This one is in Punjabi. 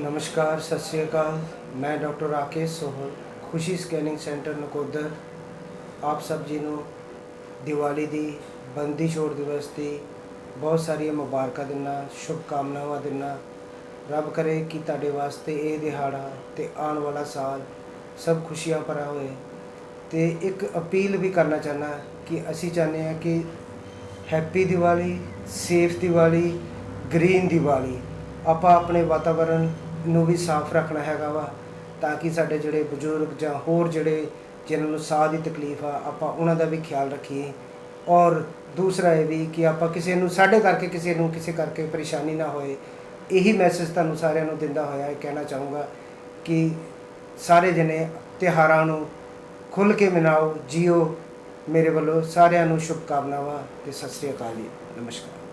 ਨਮਸਕਾਰ, ਸਤਿ ਸ਼੍ਰੀ ਅਕਾਲ। ਮੈਂ ਡਾਕਟਰ ਰਾਕੇਸ਼ ਸੋਹਲ, ਖੁਸ਼ੀ ਸਕੈਨਿੰਗ ਸੈਂਟਰ ਨਕੋਦਰ। ਆਪ ਸਭ ਜੀ ਨੂੰ ਦੀਵਾਲੀ ਦੀ, ਬੰਦੀ ਛੋੜ ਦਿਵਸ ਦੀ ਬਹੁਤ ਸਾਰੀਆਂ ਮੁਬਾਰਕਾਂ ਦਿੰਦਾ ਸ਼ੁਭ ਕਾਮਨਾਵਾਂ ਦਿੰਦਾ। ਰੱਬ ਕਰੇ ਕਿ ਤੁਹਾਡੇ ਵਾਸਤੇ ਇਹ ਦਿਹਾੜਾ ਤੇ ਆਉਣ ਵਾਲਾ ਸਾਲ ਸਭ ਖੁਸ਼ੀਆਂ ਭਰਾ ਹੋਏ। ਤੇ ਇੱਕ ਅਪੀਲ ਵੀ ਕਰਨਾ ਚਾਹਨਾ ਕਿ ਅਸੀਂ ਚਾਹੁੰਦੇ ਹਾਂ ਕਿ happy Diwali, safe Diwali, green Diwali, ਆਪਾਂ ਆਪਣੇ ਵਾਤਾਵਰਣ ਨੂੰ ਵੀ ਸਾਫ਼ ਰੱਖਣਾ ਹੈਗਾ ਵਾ, ਤਾਂ ਕਿ ਸਾਡੇ ਜਿਹੜੇ ਬਜ਼ੁਰਗ ਜਾਂ ਹੋਰ ਜਿਹੜੇ ਜਿਨ੍ਹਾਂ ਨੂੰ ਸਾਹ ਦੀ ਤਕਲੀਫ ਆ, ਆਪਾਂ ਉਹਨਾਂ ਦਾ ਵੀ ਖਿਆਲ ਰੱਖੀਏ। ਔਰ ਦੂਸਰਾ ਇਹ ਵੀ ਕਿ ਆਪਾਂ ਕਿਸੇ ਨੂੰ, ਸਾਡੇ ਕਰਕੇ ਕਿਸੇ ਨੂੰ ਕਿਸੇ ਕਰਕੇ ਪਰੇਸ਼ਾਨੀ ਨਾ ਹੋਏ। ਇਹੀ ਮੈਸੇਜ ਤੁਹਾਨੂੰ ਸਾਰਿਆਂ ਨੂੰ ਦਿੰਦਾ ਹੋਇਆ, ਇਹ ਕਹਿਣਾ ਚਾਹੂੰਗਾ ਕਿ ਸਾਰੇ ਜਣੇ ਤਿਉਹਾਰਾਂ ਨੂੰ ਖੁੱਲ੍ਹ ਕੇ ਮਨਾਓ, ਜੀਓ। ਮੇਰੇ ਵੱਲੋਂ ਸਾਰਿਆਂ ਨੂੰ ਸ਼ੁਭਕਾਮਨਾਵਾਂ ਤੇ ਸਤਿ ਸ੍ਰੀ ਅਕਾਲ ਜੀ। ਨਮਸਕਾਰ।